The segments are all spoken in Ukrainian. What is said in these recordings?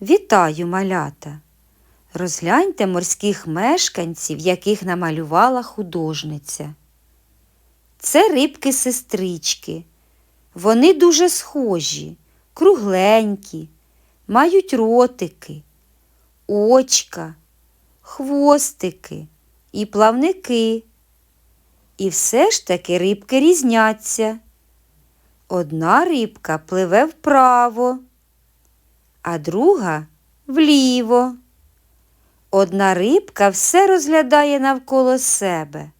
Вітаю, малята! Розгляньте морських мешканців, яких намалювала художниця. Це рибки-сестрички. Вони дуже схожі, кругленькі, мають ротики, очка, хвостики і плавники. І все ж таки рибки різняться. Одна рибка пливе вправо, а друга вліво. Одна рибка все розглядає навколо себе,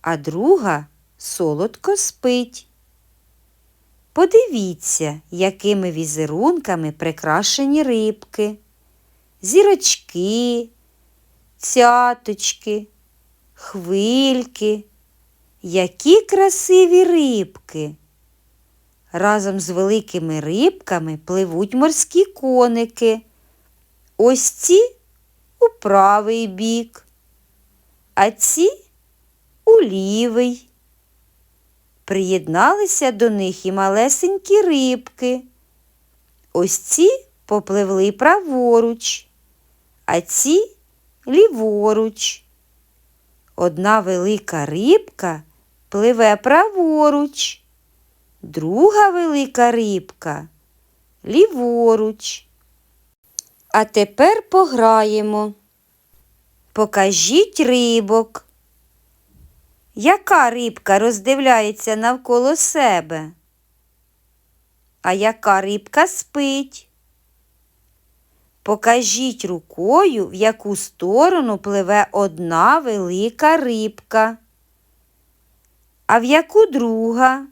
а друга солодко спить. Подивіться, якими візерунками прикрашені рибки, зірочки, цяточки, хвильки. Які красиві рибки. Разом з великими рибками пливуть морські коники. Ось ці у правий бік, а ці у лівий. Приєдналися до них і малесенькі рибки. Ось ці попливли праворуч, а ці ліворуч. Одна велика рибка пливе праворуч, друга велика рибка ліворуч. А тепер пограємо. Покажіть рибок. Яка рибка роздивляється навколо себе? А яка рибка спить? Покажіть рукою, в яку сторону пливе одна велика рибка, а в яку друга.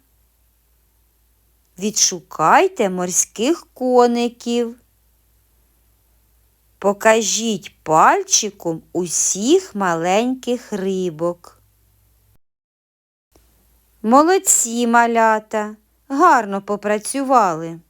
Відшукайте морських коників. Покажіть пальчиком усіх маленьких рибок. Молодці малята, гарно попрацювали.